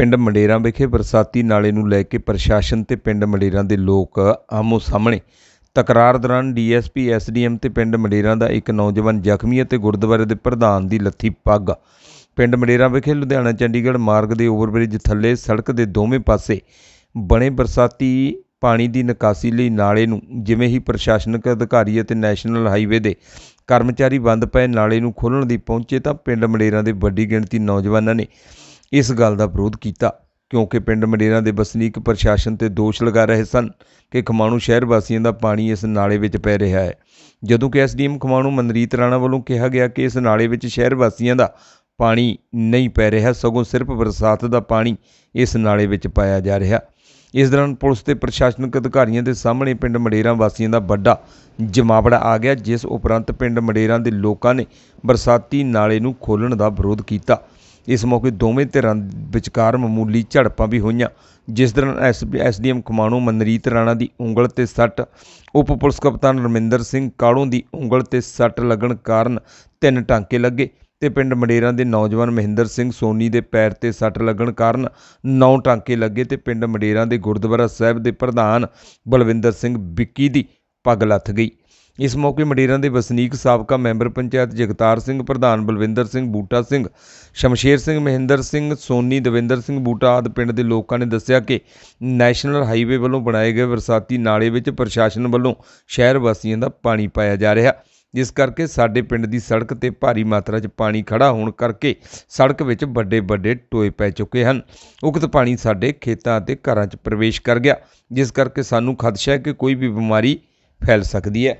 ਪਿੰਡ ਮੰਡੇਰਾਂ ਵਿਖੇ ਬਰਸਾਤੀ ਨਾਲੇ ਨੂੰ ਲੈ ਕੇ ਪ੍ਰਸ਼ਾਸਨ ਤੇ ਪਿੰਡ ਮੰਡੇਰਾਂ ਦੇ ਲੋਕ ਆਮੋ ਸਾਹਮਣੇ ਤਕਰਾਰ ਦੌਰਾਨ ਡੀਐਸਪੀ, ਐਸਡੀਐਮ ਤੇ ਪਿੰਡ ਮੰਡੇਰਾਂ ਦਾ ਇੱਕ ਨੌਜਵਾਨ ਜ਼ਖਮੀ ਅਤੇ ਗੁਰਦੁਆਰੇ ਦੇ ਪ੍ਰਧਾਨ ਦੀ ਲੱਥੀ ਪੱਗ। ਪਿੰਡ ਮੰਡੇਰਾਂ ਵਿਖੇ ਲੁਧਿਆਣਾ, ਚੰਡੀਗੜ੍ਹ ਮਾਰਗ ਦੇ ਓਵਰਬ੍ਰਿਜ ਥੱਲੇ ਸੜਕ ਦੇ ਦੋਵੇਂ ਪਾਸੇ ਬਣੇ ਬਰਸਾਤੀ ਪਾਣੀ ਦੀ ਨਿਕਾਸੀ ਲਈ ਨਾਲੇ ਨੂੰ ਜਿਵੇਂ ਹੀ ਪ੍ਰਸ਼ਾਸਨਿਕ ਅਧਿਕਾਰੀ ਅਤੇ ਨੈਸ਼ਨਲ ਹਾਈਵੇ ਦੇ ਕਰਮਚਾਰੀ ਬੰਦ ਪਏ ਨਾਲੇ ਨੂੰ ਖੋਲ੍ਹਣ ਦੀ ਪਹੁੰਚੇ ਤਾਂ ਪਿੰਡ ਮੰਡੇਰਾਂ ਦੇ ਵੱਡੀ ਗਿਣਤੀ ਨੌਜਵਾਨਾਂ ਨੇ ਇਸ ਗੱਲ ਦਾ ਵਿਰੋਧ ਕੀਤਾ, ਕਿਉਂਕਿ ਪਿੰਡ ਮੰਡੇਰਾਂ ਦੇ ਵਸਨੀਕ ਪ੍ਰਸ਼ਾਸਨ ਤੇ ਦੋਸ਼ ਲਗਾ ਰਹੇ ਸਨ ਕਿ ਖਮਾਣੂ ਸ਼ਹਿਰ ਵਾਸੀਆਂ ਦਾ ਪਾਣੀ ਇਸ ਨਾਲੇ ਵਿੱਚ ਪੈ ਰਿਹਾ ਹੈ। ਜਦੋਂ ਕਿ ਐਸਡੀਐਮ ਖਮਾਣੂ ਮਨਰੀਤ ਰਾਣਾ ਵੱਲੋਂ ਕਿਹਾ ਗਿਆ ਕਿ ਇਸ ਨਾਲੇ ਵਿੱਚ ਸ਼ਹਿਰ ਵਾਸੀਆਂ ਦਾ ਪਾਣੀ ਨਹੀਂ ਪੈ ਰਿਹਾ, ਸਗੋਂ ਸਿਰਫ ਬਰਸਾਤ ਦਾ ਪਾਣੀ ਇਸ ਨਾਲੇ ਵਿੱਚ ਪਾਇਆ ਜਾ ਰਿਹਾ। ਇਸ ਦੌਰਾਨ ਪੁਲਿਸ ਤੇ ਪ੍ਰਸ਼ਾਸਨਿਕ ਅਧਿਕਾਰੀਆਂ ਦੇ ਸਾਹਮਣੇ ਪਿੰਡ ਮਡੇਰਾਂ ਵਾਸੀਆਂ ਦਾ ਵੱਡਾ ਜਮਾਵੜਾ ਆ ਗਿਆ, ਜਿਸ ਉਪਰੰਤ ਪਿੰਡ ਮਡੇਰਾਂ ਦੇ ਲੋਕਾਂ ਨੇ ਬਰਸਾਤੀ ਨਾਲੇ ਨੂੰ ਖੋਲ੍ਹਣ ਦਾ ਵਿਰੋਧ ਕੀਤਾ। ਇਸ ਮੌਕੇ ਦੋਵੇਂ ਧਿਰਾਂ ਵਿਚਕਾਰ ਮਾਮੂਲੀ ਝੜਪਾਂ ਵੀ ਹੋਈਆਂ, ਜਿਸ ਦੌਰਾਨ ਐਸਡੀਐਮ ਖਮਾਣੋ ਮਨਰੀਤ ਰਾਣਾ ਦੀ ਉਂਗਲ ਤੇ ਸੱਟ, ਉਪ ਪੁਲਿਸ ਕਪਤਾਨ ਰਮਿੰਦਰ ਸਿੰਘ ਕਾਲੋਂ ਦੀ ਉਂਗਲ ਤੇ ਸੱਟ ਲੱਗਣ ਕਾਰਨ ਤਿੰਨ ਟਾਂਕੇ ਲੱਗੇ ਤੇ ਪਿੰਡ ਮਡੇਰਾਂ ਦੇ ਨੌਜਵਾਨ ਮਹਿੰਦਰ ਸਿੰਘ ਸੋਨੀ ਦੇ ਪੈਰ ਤੇ ਸੱਟ ਲੱਗਣ ਕਾਰਨ ਨੌ ਟਾਂਕੇ ਲੱਗੇ ਤੇ ਪਿੰਡ ਮਡੇਰਾਂ ਦੇ ਗੁਰਦੁਆਰਾ ਸਾਹਿਬ ਦੇ ਪ੍ਰਧਾਨ ਬਲਵਿੰਦਰ ਸਿੰਘ ਵਿੱਕੀ ਦੀ ਪੱਗ ਲੱਥ ਗਈ। ਇਸ ਮੌਕੇ ਮਡੇਰਾਂ ਦੇ ਵਸਨੀਕ ਸਾਬਕਾ ਮੈਂਬਰ ਪੰਚਾਇਤ ਜਗਤਾਰ ਸਿੰਘ, ਪ੍ਰਧਾਨ ਬਲਵਿੰਦਰ ਸਿੰਘ ਬੂਟਾ ਸਿੰਘ, ਸ਼ਮਸ਼ੇਰ ਸਿੰਘ ਮਹਿੰਦਰ ਸਿੰਘ, ਸੋਨੀ ਦਵਿੰਦਰ ਸਿੰਘ ਬੂਟਾ ਆਦਿ ਪਿੰਡ ਦੇ ਲੋਕਾਂ ਨੇ ਦੱਸਿਆ ਕਿ ਨੈਸ਼ਨਲ ਹਾਈਵੇ ਵੱਲੋਂ ਬਣਾਏ ਗਏ ਬਰਸਾਤੀ ਨਾਲੇ ਵਿੱਚ ਪ੍ਰਸ਼ਾਸਨ ਵੱਲੋਂ ਸ਼ਹਿਰ ਵਾਸੀਆਂ ਦਾ ਪਾਣੀ ਪਾਇਆ ਜਾ ਰਿਹਾ। ਜਿਸ ਕਰਕੇ ਸਾਡੇ ਪਿੰਡ ਦੀ ਸੜਕ ਤੇ ਭਾਰੀ ਮਾਤਰਾ 'ਚ ਪਾਣੀ ਖੜਾ ਹੋਣ ਕਰਕੇ ਸੜਕ ਵਿੱਚ ਵੱਡੇ ਵੱਡੇ ਟੋਏ ਪੈ ਚੁੱਕੇ ਹਨ। ਉਕਤ ਪਾਣੀ ਸਾਡੇ ਖੇਤਾਂ ਅਤੇ ਘਰਾਂ 'ਚ ਪ੍ਰਵੇਸ਼ ਕਰ ਗਿਆ, ਜਿਸ ਕਰਕੇ ਸਾਨੂੰ ਖਦਸ਼ਾ ਹੈ ਕਿ ਕੋਈ ਵੀ ਬਿਮਾਰੀ ਫੈਲ ਸਕਦੀ ਹੈ।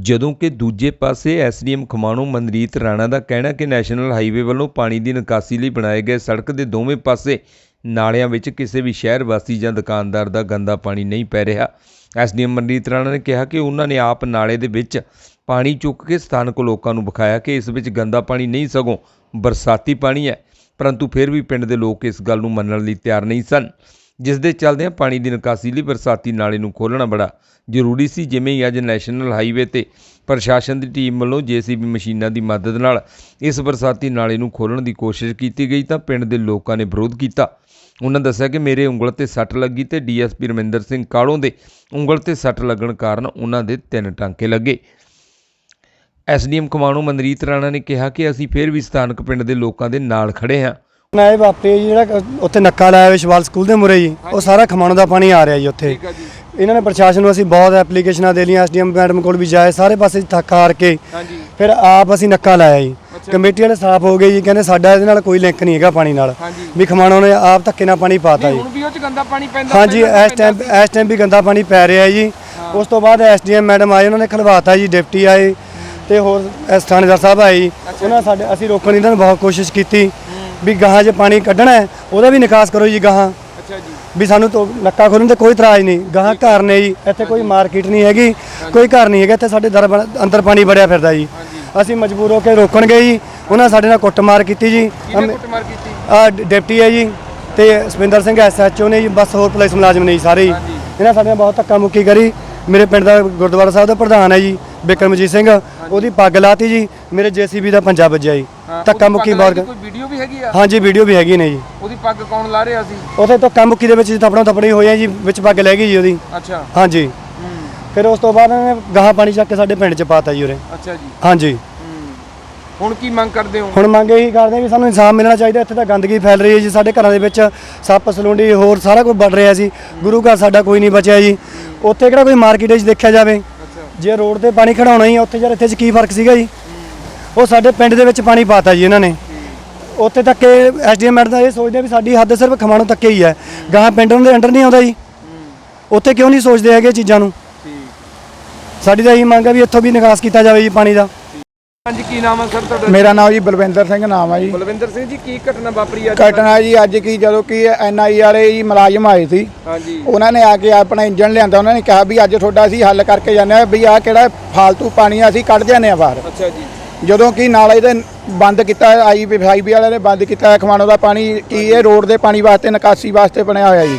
ਜਦੋਂ ਕਿ ਦੂਜੇ ਪਾਸੇ ਐਸਡੀਐਮ ਖਮਾਣੋ ਮਨਰੀਤ ਰਾਣਾ ਦਾ ਕਹਿਣਾ ਕਿ ਨੈਸ਼ਨਲ ਹਾਈਵੇ ਵੱਲੋਂ ਪਾਣੀ ਦੀ ਨਿਕਾਸੀ ਲਈ ਬਣਾਏ ਗਏ ਸੜਕ ਦੇ ਦੋਵੇਂ ਪਾਸੇ ਨਾਲਿਆਂ ਵਿੱਚ ਕਿਸੇ ਵੀ ਸ਼ਹਿਰ ਵਾਸੀ ਜਾਂ ਦੁਕਾਨਦਾਰ ਦਾ ਗੰਦਾ ਪਾਣੀ ਨਹੀਂ ਪੈ ਰਿਹਾ। ਐਸਡੀਐਮ ਮਨਰੀਤ ਰਾਣਾ ਨੇ ਕਿਹਾ ਕਿ ਉਹਨਾਂ ਨੇ ਆਪ ਨਾਲੇ ਦੇ ਵਿੱਚ ਪਾਣੀ ਚੁੱਕ ਕੇ ਸਥਾਨਕ ਲੋਕਾਂ ਨੂੰ ਵਿਖਾਇਆ ਕਿ ਇਸ ਵਿੱਚ ਗੰਦਾ ਪਾਣੀ ਨਹੀਂ ਸਗੋਂ ਬਰਸਾਤੀ ਪਾਣੀ ਹੈ, ਪਰੰਤੂ ਫਿਰ ਵੀ ਪਿੰਡ ਦੇ ਲੋਕ ਇਸ ਗੱਲ ਨੂੰ ਮੰਨਣ ਲਈ ਤਿਆਰ ਨਹੀਂ ਸਨ। ਜਿਸ ਦੇ ਚੱਲਦਿਆਂ ਪਾਣੀ ਦੀ ਨਿਕਾਸੀ ਲਈ ਬਰਸਾਤੀ ਨਾਲੇ ਨੂੰ ਖੋਲ੍ਹਣਾ ਬੜਾ ਜ਼ਰੂਰੀ ਸੀ, ਜਿਵੇਂ ਹੀ ਅੱਜ ਨੈਸ਼ਨਲ ਹਾਈਵੇ ਤੇ ਪ੍ਰਸ਼ਾਸਨ ਦੀ ਟੀਮ ਵੱਲੋਂ ਜੀਸੀਬੀ ਮਸ਼ੀਨਾਂ ਦੀ ਮਦਦ ਨਾਲ ਇਸ ਬਰਸਾਤੀ ਨਾਲੇ ਨੂੰ ਖੋਲ੍ਹਣ ਦੀ ਕੋਸ਼ਿਸ਼ ਕੀਤੀ ਗਈ ਤਾਂ ਪਿੰਡ ਦੇ ਲੋਕਾਂ ਨੇ ਵਿਰੋਧ ਕੀਤਾ। ਉਹਨਾਂ ਦੱਸਿਆ ਕਿ ਮੇਰੇ ਉਂਗਲ ਤੇ ਸੱਟ ਲੱਗੀ ਤੇ ਡੀਐਸਪੀ ਰਮਿੰਦਰ ਸਿੰਘ ਕਾਲੋਂ ਦੇ ਉਂਗਲ ਤੇ ਸੱਟ ਲੱਗਣ ਕਾਰਨ ਉਹਨਾਂ ਦੇ ਤਿੰਨ ਟਾਂਕੇ ਲੱਗੇ। ਐਸਡੀਐਮ ਕਮਾਣੋ ਮਨਰੀਤ ਰਾਣਾ ਨੇ ਕਿਹਾ ਕਿ ਅਸੀਂ ਫਿਰ ਵੀ ਸਥਾਨਕ ਪਿੰਡ ਦੇ ਲੋਕਾਂ ਦੇ ਨਾਲ ਖੜੇ ਹਾਂ। ਨਾ ਇਹ ਵਾਪਰੇ ਜੀ ਜਿਹੜਾ ਉੱਥੇ ਨੱਕਾ ਲਾਇਆ ਵਿਸ਼ਵਾਲ ਸਕੂਲ ਦੇ ਮੁਰੇ ਜੀ ਉਹ ਸਾਰਾ ਖਮਾਣੋ ਦਾ ਪਾਣੀ ਆ ਰਿਹਾ ਜੀ ਉੱਥੇ। ਇਹਨਾਂ ਨੇ ਪ੍ਰਸ਼ਾਸਨ ਨੂੰ ਅਸੀਂ ਬਹੁਤ ਐਪਲੀਕੇਸ਼ਨਾਂ ਦੇ ਲਈਆਂ ਐਸਡੀਐਮ ਮੈਡਮ ਕੋਲ ਵੀ ਜਾਏ ਸਾਰੇ ਪਾਸੇ ਥੱਕ ਹਾਰ ਕੇ। ਹਾਂਜੀ। ਫਿਰ ਆਪ ਅਸੀਂ ਨੱਕਾ ਲਾਇਆ ਜੀ। ਕਮੇਟੀ ਵਾਲੇ ਸਾਫ਼ ਹੋ ਗਏ ਜੀ ਕਹਿੰਦੇ ਸਾਡਾ ਇਹਦੇ ਨਾਲ ਕੋਈ ਲਿੰਕ ਨਹੀਂ ਹੈਗਾ ਪਾਣੀ ਨਾਲ। ਵੀ ਖਮਾਣੋ ਨੇ ਆਪ ਧੱਕੇ ਨਾਲ ਪਾਣੀ ਪਾਤਾ ਜੀ। ਹੁਣ ਵੀ ਉਹ ਚ ਗੰਦਾ ਪਾਣੀ ਪੈਂਦਾ ਹਾਂਜੀ ਇਸ ਟਾਈਮ ਇਸ ਟਾਈਮ ਵੀ ਗੰਦਾ ਪਾਣੀ ਪੈ ਰਿਹਾ ਜੀ। ਉਸ ਤੋਂ ਬਾਅਦ ਐਸਡੀਐਮ ਮੈਡਮ ਆਏ ਉਹਨਾਂ ਨੇ ਖਲਵਾਤਾ ਜੀ ਡਿਪਟੀ ਆਏ ਤੇ ਹੋਰ ਐਸ ਥਾਣੇਦਾਰ ਸਾਹਿਬ ਆਏ ਜੀ। ਉਹਨਾਂ ਸਾਡੇ ਅਸੀਂ ਰੋਕਣ ਦੀ ਇਹਨਾਂ ਨੇ ਬਹੁਤ ਕੋਸ਼ਿਸ਼ ਕੀਤੀ। ਵੀ ਗਾਹਾਂ 'ਚ ਪਾਣੀ ਕੱਢਣਾ ਹੈ ਉਹਦਾ ਵੀ ਨਿਕਾਸ ਕਰੋ ਜੀ ਗਾਹਾਂ। ਅੱਛਾ ਜੀ। ਵੀ ਸਾਨੂੰ ਤੋਂ ਨੱਕਾ ਖੋਲਣ ਤੇ ਕੋਈ ਇਤਰਾਜ਼ ਨਹੀਂ। ਗਾਹਾਂ ਘਰ ਨੇ ਜੀ ਇੱਥੇ ਕੋਈ ਮਾਰਕੀਟ ਨਹੀਂ ਹੈਗੀ ਕੋਈ ਘਰ ਨਹੀਂ ਹੈਗਾ ਇੱਥੇ ਸਾਡੇ ਦਰ ਬਣ- ਅੰਦਰ ਪਾਣੀ ਵੜਿਆ ਫਿਰਦਾ ਜੀ। ਅਸੀਂ ਮਜਬੂਰ ਹੋ ਕੇ ਰੋਕਣ ਗਏ ਜੀ ਉਹਨਾਂ ਸਾਡੇ ਨਾਲ ਕੁੱਟਮਾਰ ਕੀਤੀ ਜੀ। ਕੁੱਟਮਾਰ ਕੀਤੀ? ਆ ਡਿਪਟੀ ਹੈ ਜੀ ਤੇ ਸੁਪਿੰਦਰ ਸਿੰਘ ਐਸਐਚਓ ਨੇ ਜੀ ਬਸ ਹੋਰ ਪੁਲਿਸ ਮੁਲਾਜ਼ਮ ਨੇ ਜੀ ਸਾਰੇ ਹੀ। ਇਹਨਾਂ ਸਾਡੇ ਨਾਲ ਬਹੁਤ ਧੱਕਾ ਮੁੱਕੀ ਕਰੀ। ਮੇਰੇ ਪਿੰਡ ਦਾ ਗੁਰਦੁਆਰਾ ਸਾਹਿਬ ਦਾ ਪ੍ਰਧਾਨ ਹੈ ਜੀ ਬਿਕਰਮਜੀਤ ਸਿੰਘ। ਉਹਦੀ ਪੱਗ ਲਾਤੀ ਜੀ ਮੇਰੇ ਜੀਸੀਬੀ ਦਾ ਪੰਜਾ ਵੱਜਿਆ ਜੀ। ਧੱਕਾ ਮੁੱਕੀ ਦੀ ਕੋਈ ਵੀਡੀਓ ਵੀ ਹੈਗੀ ਆ? ਹਾਂਜੀ ਵੀਡੀਓ ਵੀ ਹੈਗੀ ਨੇ ਜੀ। ਉਹਦੀ ਪੱਗ ਕੌਣ ਲਾ ਰਿਹਾ ਸੀ? ਉਥੇ ਧੱਕਾ ਮੁੱਕੀ ਦੇ ਵਿੱਚ? ਥਪੜਾ ਥਪੜੀ ਹੋਇਆ ਜੀ ਵਿੱਚ ਪੱਗ ਲੈ ਗਈ ਜੀ ਉਹਦੀ। ਅੱਛਾ। ਹਾਂਜੀ ਹੂੰ। ਫਿਰ ਉਸ ਤੋਂ ਬਾਅਦ ਇਹਨਾਂ ਨੇ ਗਾਹਾਂ ਪਾਣੀ ਚੱਕ ਕੇ ਸਾਡੇ ਪਿੰਡ 'ਚ ਪਾਤਾ ਜੀ ਉਰੇ ਅੱਛਾ ਜੀ। ਹਾਂਜੀ ਹੂੰ। ਹੁਣ ਕੀ ਮੰਗ ਕਰਦੇ ਹੋ? ਹੁਣ ਮੰਗ ਇਹੀ ਕਰਦੇ ਹਾਂ ਵੀ ਸਾਨੂੰ ਇਨਸਾਫ ਮਿਲਣਾ ਚਾਹੀਦਾ ਇੱਥੇ ਤਾਂ ਗੰਦਗੀ ਫੈਲ ਰਹੀ ਹੈ ਜੀ ਸਾਡੇ ਘਰਾਂ ਦੇ ਵਿੱਚ ਸੱਪ ਸਲੂੰਡੀ ਹੋਰ ਸਾਰਾ ਕੁਝ ਵੱਢ ਰਿਹਾ ਸੀ। ਗੁਰੂ ਘਰ ਸਾਡਾ ਕੋਈ ਨਹੀਂ ਬਚਿਆ ਜੀ। ਉੱਥੇ ਕਿਹੜਾ ਕੋਈ ਮਾਰਕੀਟ 'ਚ ਦੇਖਿਆ ਜਾਵੇ? ਅੱਛਾ। ਜੇ ਰੋਡ ਤੇ ਪਾਣੀ ਖੜਾਉਣਾ ਹੀ ਆ, ਉੱਥੇ ਯਾਰ ਇੱਥੇ 'ਚ ਕੀ ਫ਼ਰਕ ਸੀਗਾ ਜੀ? ਉਹ ਸਾਡੇ ਪਿੰਡ ਦੇ ਵਿੱਚ ਪਾਣੀ ਪਾਤਾ ਜੀ ਇਹਨਾਂ ਨੇ। ਉੱਥੇ ਤੱਕ ਐਸਡੀਐਮ ਮੈਡਮ ਦਾ ਇਹ ਸੋਚਦੇ ਆ ਵੀ ਸਾਡੀ ਹੱਦ ਸਿਰਫ ਖਮਾਣੋਂ ਤੱਕ ਹੀ ਹੈ। ਗਾਹਾਂ ਪਿੰਡ ਦੇ ਅੰਡਰ ਨਹੀਂ ਆਉਂਦਾ ਜੀ। ਉੱਥੇ ਕਿਉਂ ਨਹੀਂ ਸੋਚਦੇ ਹੈਗੇ ਚੀਜ਼ਾਂ ਨੂੰ? ਸਾਡੀ ਤਾਂ ਇਹੀ ਮੰਗ ਹੈ ਵੀ ਇੱਥੋਂ ਵੀ ਨਿਕਾਸ ਕੀਤਾ ਜਾਵੇ ਜੀ ਪਾਣੀ ਦਾ। ਹਾਂਜੀ ਕੀ ਨਾਮ ਹੈ ਸਰ ਤੁਹਾਡਾ? ਮੇਰਾ ਨਾਮ ਜੀ ਬਲਵਿੰਦਰ ਸਿੰਘ ਨਾਮ ਹੈ ਜੀ। ਬਲਵਿੰਦਰ ਸਿੰਘ ਜੀ ਕੀ ਘਟਨਾ ਵਾਪਰੀ ਅੱਜ? ਘਟਨਾ ਜੀ ਅੱਜ ਕੀ ਜਦੋਂ ਕੀ ਐਨਆਈ ਵਾਲੇ ਜੀ ਮੁਲਾਜ਼ਮ ਆਏ ਸੀ। ਹਾਂਜੀ। ਉਹਨਾਂ ਨੇ ਆ ਕੇ ਆਪਣਾ ਇੰਜਨ ਲਿਆਂਦਾ। ਉਹਨਾਂ ਨੇ ਕਿਹਾ ਵੀ ਅੱਜ ਤੁਹਾਡਾ ਅਸੀਂ ਹੱਲ ਕਰਕੇ ਜਾਂਦੇ ਆ ਵੀ ਆ ਕਿਹੜਾ ਫਾਲਤੂ ਪਾਣੀ ਆ ਅਸੀਂ ਕੱਢ ਜਾਂਦੇ ਆ ਬਾਹਰ। ਅੱਛਾ ਜੀ। ਜਦੋਂ ਕਿ ਨਾਲੇ ਦੇ ਬੰਦ ਕੀਤਾ ਆਈ ਵੀ ਵਾਲਿਆਂ ਨੇ ਬੰਦ ਕੀਤਾ ਖਮਾਣੋ ਦਾ ਪਾਣੀ ਕੀ ਇਹ ਰੋਡ ਦੇ ਪਾਣੀ ਵਾਸਤੇ ਨਿਕਾਸੀ ਵਾਸਤੇ ਬਣਿਆ ਹੋਇਆ ਜੀ।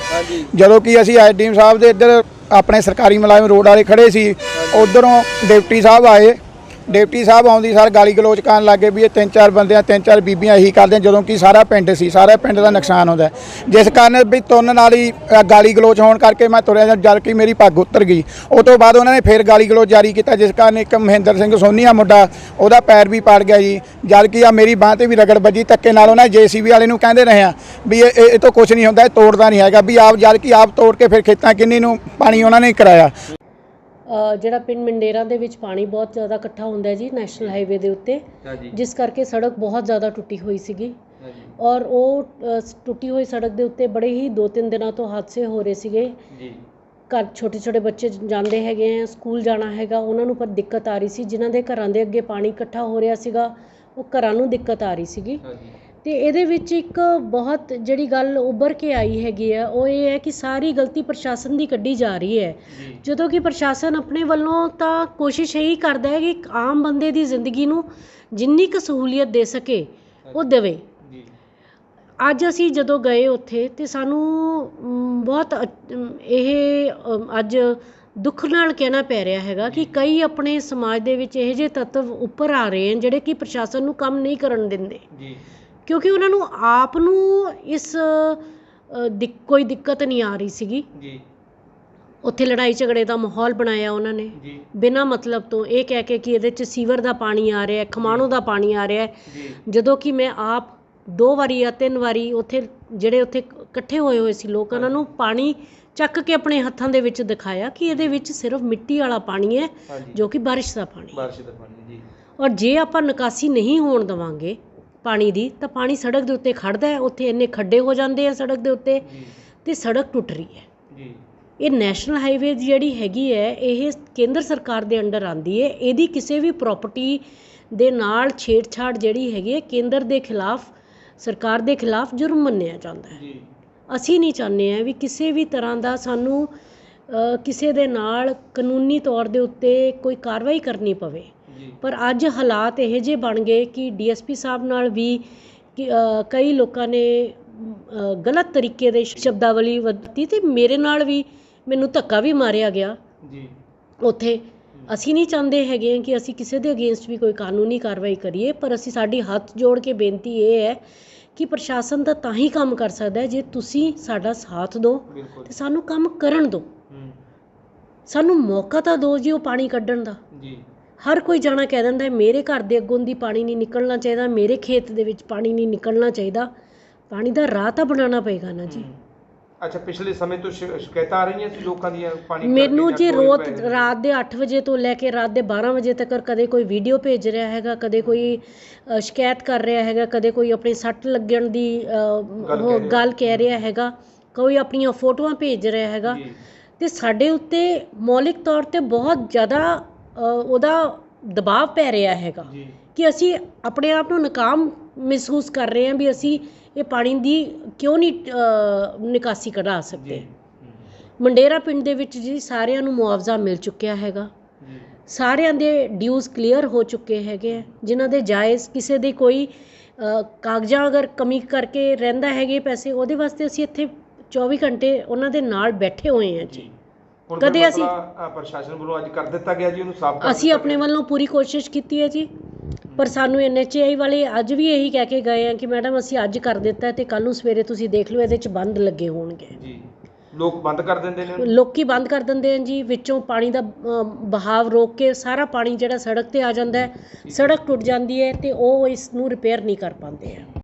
ਜਦੋਂ ਕਿ ਅਸੀਂ ਐਸਡੀਐਮ ਸਾਹਿਬ ਦੇ ਇੱਧਰ ਆਪਣੇ ਸਰਕਾਰੀ ਮੁਲਾਜ਼ਮ ਰੋਡ ਵਾਲੇ ਖੜੇ ਸੀ ਉਧਰੋਂ ਡਿਪਟੀ ਸਾਹਿਬ ਆਏ ਡਿਪਟੀ ਸਾਹਿਬ ਆਉਂਦੀ, ਸਰ ਗਾਲੀ ਗਲੋਚ ਕਰਨ ਲੱਗੇ ਵੀ ਇਹ ਤਿੰਨ ਚਾਰ ਬੰਦਿਆਂ, ਤਿੰਨ ਚਾਰ ਬੀਬੀਆਂ ਇਹੀ ਕਰਦੇ ਜਦੋਂ ਕਿ ਸਾਰਾ ਪਿੰਡ ਸੀ, ਸਾਰਾ ਪਿੰਡ ਦਾ ਨੁਕਸਾਨ ਹੁੰਦਾ ਜਿਸ ਕਾਰਨ ਵੀ ਤੁਰਨ ਨਾਲ ਹੀ ਗਾਲੀ ਗਲੋਚ ਹੋਣ ਕਰਕੇ ਮੈਂ ਤੁਰਿਆ ਜਾਂ, ਜਦ ਕਿ ਮੇਰੀ ਪੱਗ ਉਤਰ ਗਈ। ਉਹ ਤੋਂ ਬਾਅਦ ਉਹਨਾਂ ਨੇ ਫੇਰ ਗਾਲੀ ਗਲੋਚ ਜਾਰੀ ਕੀਤਾ, ਜਿਸ ਕਾਰਨ ਇੱਕ ਮਹਿੰਦਰ ਸਿੰਘ ਸੋਨੀਆ ਮੁੰਡਾ, ਉਹਦਾ ਪੈਰ ਵੀ ਪਾੜ ਗਿਆ ਜੀ। ਜਦ ਕਿ ਆ ਮੇਰੀ ਬਾਹ ਤੇ ਵੀ ਰਗੜ ਵੱਜੀ, ਧੱਕੇ ਨਾਲ ਉਹਨਾਂ ਜੀਸੀਬੀ ਵਾਲੇ ਨੂੰ ਕਹਿੰਦੇ ਰਹੇ ਆ ਵੀ ਇਹ ਇਹ ਤੋਂ ਕੁਝ ਨਹੀਂ ਹੁੰਦਾ, ਇਹ ਤੋੜਦਾ ਨਹੀਂ ਹੈਗਾ ਵੀ ਆਪ, ਜਦ ਕਿ ਆਪ ਤੋੜ ਕੇ ਫਿਰ ਖੇਤਾਂ ਕਿੰਨੀ ਨੂੰ ਪਾਣੀ ਉਹਨਾਂ ਨੇ ਕਰਾਇਆ। ਜਿਹੜਾ ਪਿੰਡ ਮੰਡੇਰਾਂ ਦੇ ਵਿੱਚ ਪਾਣੀ ਬਹੁਤ ਜ਼ਿਆਦਾ ਇਕੱਠਾ ਹੁੰਦਾ ਹੈ ਜੀ ਨੈਸ਼ਨਲ ਹਾਈਵੇ ਦੇ ਉੱਤੇ ਜਿਸ ਕਰਕੇ ਸੜਕ ਬਹੁਤ ਜ਼ਿਆਦਾ ਟੁੱਟੀ ਹੋਈ ਸੀਗੀ। ਔਰ ਉਹ ਟੁੱਟੀ ਹੋਈ ਸੜਕ ਦੇ ਉੱਤੇ ਬੜੇ ਹੀ ਦੋ ਤਿੰਨ ਦਿਨਾਂ ਤੋਂ ਹਾਦਸੇ ਹੋ ਰਹੇ ਸੀਗੇ। ਜੀ। ਘਰ ਛੋਟੇ ਛੋਟੇ ਬੱਚੇ ਜਾਂਦੇ ਹੈਗੇ ਆ ਸਕੂਲ ਜਾਣਾ ਹੈਗਾ ਉਹਨਾਂ ਨੂੰ ਪਰ ਦਿੱਕਤ ਆ ਰਹੀ ਸੀ। ਜਿਨ੍ਹਾਂ ਦੇ ਘਰਾਂ ਦੇ ਅੱਗੇ ਪਾਣੀ ਇਕੱਠਾ ਹੋ ਰਿਹਾ ਸੀਗਾ ਉਹ ਘਰਾਂ ਨੂੰ ਦਿੱਕਤ ਆ ਰਹੀ ਸੀਗੀ। ਹਾਂਜੀ ਤੇ ਇਹਦੇ ਵਿੱਚ ਇੱਕ ਬਹੁਤ ਜਿਹੜੀ ਗੱਲ ਉੱਭਰ ਕੇ ਆਈ ਹੈਗੀ ਆ ਉਹ ਇਹ ਹੈ ਕਿ ਸਾਰੀ ਗਲਤੀ ਪ੍ਰਸ਼ਾਸਨ ਦੀ ਕੱਢੀ ਜਾ ਰਹੀ ਹੈ। ਜਦੋਂ ਕਿ ਪ੍ਰਸ਼ਾਸਨ ਆਪਣੇ ਵੱਲੋਂ ਤਾਂ ਕੋਸ਼ਿਸ਼ ਇਹੀ ਕਰਦਾ ਹੈ ਕਿ ਇੱਕ ਆਮ ਬੰਦੇ ਦੀ ਜ਼ਿੰਦਗੀ ਨੂੰ ਜਿੰਨੀ ਕੁ ਸਹੂਲੀਅਤ ਦੇ ਸਕੇ ਉਹ ਦੇਵੇ। ਅੱਜ ਅਸੀਂ ਜਦੋਂ ਗਏ ਉੱਥੇ ਤੇ ਸਾਨੂੰ ਬਹੁਤ ਇਹ ਅੱਜ ਦੁੱਖ ਨਾਲ ਕਹਿਣਾ ਪੈ ਰਿਹਾ ਹੈਗਾ ਕਿ ਕਈ ਆਪਣੇ ਸਮਾਜ ਦੇ ਵਿੱਚ ਇਹੋ ਜਿਹੇ ਤੱਤਵ ਉੱਪਰ ਆ ਰਹੇ ਹਨ ਜਿਹੜੇ ਕਿ ਪ੍ਰਸ਼ਾਸਨ ਨੂੰ ਕੰਮ ਨਹੀਂ ਕਰਨ ਦਿੰਦੇ। ਜੀ। ਕਿਉਂਕਿ ਉਹਨਾਂ ਨੂੰ ਆਪ ਨੂੰ ਇਸ ਦਿਕ- ਕੋਈ ਦਿੱਕਤ ਨਹੀਂ ਆ ਰਹੀ ਸੀਗੀ। ਜੀ। ਉੱਥੇ ਲੜਾਈ ਝਗੜੇ ਦਾ ਮਾਹੌਲ ਬਣਾਇਆ ਉਹਨਾਂ ਨੇ। ਜੀ। ਬਿਨਾਂ ਮਤਲਬ ਤੋਂ ਇਹ ਕਹਿ ਕੇ ਕਿ ਇਹਦੇ 'ਚ ਸੀਵਰ ਦਾ ਪਾਣੀ ਆ ਰਿਹਾ ਹੈ ਖਮਾਣੋ ਦਾ ਪਾਣੀ ਆ ਰਿਹਾ। ਹੈ ਜੀ। ਜਦੋਂ ਕਿ ਮੈਂ ਆਪ ਦੋ ਵਾਰੀ ਜਾਂ ਤਿੰਨ ਵਾਰੀ ਉੱਥੇ ਜਿਹੜੇ ਉੱਥੇ ਇਕੱਠੇ ਹੋਏ ਹੋਏ ਸੀ ਲੋਕ ਉਹਨਾਂ ਨੂੰ ਪਾਣੀ ਚੱਕ ਕੇ ਆਪਣੇ ਹੱਥਾਂ ਦੇ ਵਿੱਚ ਦਿਖਾਇਆ ਕਿ ਇਹਦੇ ਵਿੱਚ ਸਿਰਫ ਮਿੱਟੀ ਵਾਲਾ ਪਾਣੀ ਹੈ ਜੋ ਕਿ ਬਾਰਿਸ਼ ਦਾ ਪਾਣੀ ਹੈ। ਬਾਰਿਸ਼ ਦਾ ਪਾਣੀ ਜੀ। ਔਰ ਜੇ ਆਪਾਂ ਨਿਕਾਸੀ ਨਹੀਂ ਹੋਣ ਦਵਾਂਗੇ ਪਾਣੀ ਦੀ ਤਾਂ ਪਾਣੀ ਸੜਕ ਦੇ ਉੱਤੇ ਖੜਦਾ ਹੈ ਉੱਥੇ ਇੰਨੇ ਖੱਡੇ ਹੋ ਜਾਂਦੇ ਆ ਸੜਕ ਦੇ ਉੱਤੇ ਤੇ ਸੜਕ ਟੁੱਟ ਰਹੀ ਹੈ। ਜੀ। ਇਹ ਨੈਸ਼ਨਲ ਹਾਈਵੇ ਜਿਹੜੀ ਹੈਗੀ ਹੈ ਇਹ ਕੇਂਦਰ ਸਰਕਾਰ ਦੇ ਅੰਡਰ ਆਂਦੀ ਹੈ ਇਹਦੀ ਕਿਸੇ ਵੀ ਪ੍ਰਾਪਰਟੀ ਦੇ ਨਾਲ ਛੇੜਛਾੜ ਜਿਹੜੀ ਹੈਗੀ ਹੈ ਕੇਂਦਰ ਦੇ ਖਿਲਾਫ ਸਰਕਾਰ ਦੇ ਖਿਲਾਫ ਜੁਰਮ ਮੰਨਿਆ ਜਾਂਦਾ ਹੈ। ਜੀ। ਅਸੀਂ ਨਹੀਂ ਚਾਹੁੰਦੇ ਆ ਵੀ ਕਿਸੇ ਵੀ ਤਰ੍ਹਾਂ ਦਾ ਸਾਨੂੰ ਕਿਸੇ ਦੇ ਨਾਲ ਕਾਨੂੰਨੀ ਤੌਰ ਦੇ ਉੱਤੇ ਕੋਈ ਕਾਰਵਾਈ ਕਰਨੀ ਪਵੇ। ਪਰ ਅੱਜ ਹਾਲਾਤ ਇਹੋ ਜਿਹੇ ਬਣ ਗਏ ਕਿ ਡੀਐਸਪੀ ਸਾਹਿਬ ਨਾਲ ਵੀ ਕਈ ਲੋਕਾਂ ਨੇ ਗਲਤ ਤਰੀਕੇ ਦੇ ਸ਼ਬਦਾਵਲੀ ਵਰਤੀ ਤੇ ਮੇਰੇ ਨਾਲ ਵੀ ਮੈਨੂੰ ਧੱਕਾ ਵੀ ਮਾਰਿਆ ਗਿਆ। ਜੀ। ਉੱਥੇ ਅਸੀਂ ਨਹੀਂ ਚਾਹੁੰਦੇ ਹੈਗੇ ਕਿ ਅਸੀਂ ਕਿਸੇ ਦੇ ਅਗੇਂਸਟ ਵੀ ਕੋਈ ਕਾਨੂੰਨੀ ਕਾਰਵਾਈ ਕਰੀਏ ਪਰ ਅਸੀਂ ਸਾਡੀ ਹੱਥ ਜੋੜ ਕੇ ਬੇਨਤੀ ਇਹ ਹੈ ਕਿ ਪ੍ਰਸ਼ਾਸਨ ਤਾਂ ਤਾਂ ਹੀ ਕੰਮ ਕਰ ਸਕਦਾ ਹੈ ਜੇ ਤੁਸੀਂ ਸਾਡਾ ਸਾਥ ਦਿਓ ਤੇ ਸਾਨੂੰ ਕੰਮ ਕਰਨ ਦਿਓ। ਸਾਨੂੰ ਮੌਕਾ ਤਾਂ ਦਿਓ ਜੀ ਉਹ ਪਾਣੀ ਕੱਢਣ ਦਾ। ਜੀ। ਹਰ ਕੋਈ ਜਾਣਾ ਕਹਿ ਦਿੰਦਾ ਮੇਰੇ ਘਰ ਦੇ ਅੱਗੋਂ ਦੀ ਪਾਣੀ ਨਹੀਂ ਨਿਕਲਣਾ ਚਾਹੀਦਾ ਮੇਰੇ ਖੇਤ ਦੇ ਵਿੱਚ ਪਾਣੀ ਨਹੀਂ ਨਿਕਲਣਾ ਚਾਹੀਦਾ ਪਾਣੀ ਦਾ ਰਾਹ ਤਾਂ ਬਣਾਉਣਾ ਪਏਗਾ ਨਾ ਜੀ। ਅੱਛਾ ਪਿਛਲੇ ਸਮੇਂ ਤੋਂ ਸ਼ਿ- ਸ਼ਿਕਾਇਤਾਂ ਆ ਰਹੀਆਂ ਸੀ ਲੋਕਾਂ ਦੀਆਂ ਪਾਣੀ ਮੈਨੂੰ ਜੀ ਟੋਏ ਰਹੇ? ਰਾਤ ਦੇ 8 ਵਜੇ ਤੋਂ ਲੈ ਕੇ ਰਾਤ ਦੇ 12 ਵਜੇ ਤੱਕ ਕਦੇ ਕੋਈ ਵੀਡੀਓ ਭੇਜ ਰਿਹਾ ਹੈਗਾ ਕਦੇ ਕੋਈ ਅ, ਸ਼ਿਕਾਇਤ ਕਰ ਰਿਹਾ ਹੈਗਾ ਕਦੇ ਕੋਈ ਆਪਣੀ ਸੱਟ ਲੱਗਣ ਦੀ ਅ, ਉਹ ਕਹਿ ਰਿਹਾ। ਗੱਲ ਕਹਿ ਰਿਹਾ ਹੈਗਾ ਕੋਈ ਆਪਣੀਆਂ ਫੋਟੋਆਂ ਭੇਜ ਰਿਹਾ ਹੈਗਾ ਜੀ ਤੇ ਸਾਡੇ ਉੱਤੇ ਮੌਲਿਕ ਤੌਰ ਤੇ ਬਹੁਤ ਜ਼ਿਆਦਾ ਉਹਦਾ ਦਬਾਅ ਪੈ ਰਿਹਾ ਹੈਗਾ ਕਿ ਅਸੀਂ ਆਪਣੇ ਆਪ ਨੂੰ ਨਾਕਾਮ ਮਹਿਸੂਸ ਕਰ ਰਹੇ ਹਾਂ ਵੀ ਅਸੀਂ ਇਹ ਪਾਣੀ ਦੀ ਕਿਉਂ ਨਹੀਂ ਨਿਕਾਸੀ ਕਢਾ ਸਕਦੇ। ਮੰਡੇਰਾ ਪਿੰਡ ਦੇ ਵਿੱਚ ਜੀ ਸਾਰਿਆਂ ਨੂੰ ਮੁਆਵਜ਼ਾ ਮਿਲ ਚੁੱਕਿਆ ਹੈਗਾ। ਸਾਰਿਆਂ ਦੇ ਡਿਊਜ਼ ਕਲੀਅਰ ਹੋ ਚੁੱਕੇ ਹੈਗੇ ਜਿਨ੍ਹਾਂ ਦੇ ਜਾਇਜ਼ ਕਿਸੇ ਦੇ ਕੋਈ ਕਾਗਜ਼ਾਂ ਅਗਰ ਕਮੀ ਕਰਕੇ ਰਹਿੰਦਾ ਹੈਗੇ ਪੈਸੇ ਉਹਦੇ ਵਾਸਤੇ ਅਸੀਂ ਇੱਥੇ 24 ਘੰਟੇ ਉਹਨਾਂ ਦੇ ਨਾਲ ਬੈਠੇ ਹੋਏ ਹਾਂ ਜੀ। ਹੁਣ ਕਦੇ ਅਸੀਂ- ਮਸਲਾ, ਅ, ਪ੍ਰਸ਼ਾਸਨ ਵੱਲੋਂ ਅੱਜ ਕਰ ਦਿੱਤਾ ਗਿਆ ਜੀ ਉਹਨੂੰ ਸਾਫ਼ ਕਰ ਅਸੀਂ ਦਿੱਤਾ ਆਪਣੇ ਗਿਆ। ਵੱਲੋਂ ਪੂਰੀ ਕੋਸ਼ਿਸ਼ ਕੀਤੀ ਹੈ ਜੀ ਪਰ ਸਾਨੂੰ ਐਨਐਚਏਆਈ ਵਾਲੇ ਅੱਜ ਵੀ ਇਹੀ ਕਹਿ ਕੇ ਗਏ ਆ ਕਿ ਮੈਡਮ ਅਸੀਂ ਅੱਜ ਕਰ ਦਿੱਤਾ ਹੈ ਤੇ ਕੱਲ ਨੂੰ ਸਵੇਰੇ ਤੁਸੀਂ ਦੇਖ ਲਓ ਇਹਦੇ 'ਚ ਬੰਦ ਲੱਗੇ ਹੋਣਗੇ ਜੀ ਲੋਕ ਬੰਦ ਕਰ ਦਿੰਦੇ ਨੇ ਉਹਨੂੰ? ਲੋਕੀ ਬੰਦ ਕਰ ਦਿੰਦੇ ਹਨ ਜੀ ਵਿੱਚੋਂ ਪਾਣੀ ਦਾ ਬਹਾਵ ਰੋਕ ਕੇ ਸਾਰਾ ਪਾਣੀ ਜਿਹੜਾ ਸੜਕ ਤੇ ਆ ਜਾਂਦਾ ਹੈ ਸੜਕ ਟੁੱਟ ਜਾਂਦੀ ਹੈ ਤੇ ਉਹ ਇਸ ਨੂੰ ਰਿਪੇਅਰ ਨਹੀਂ ਕਰ ਪਾਉਂਦੇ ਆ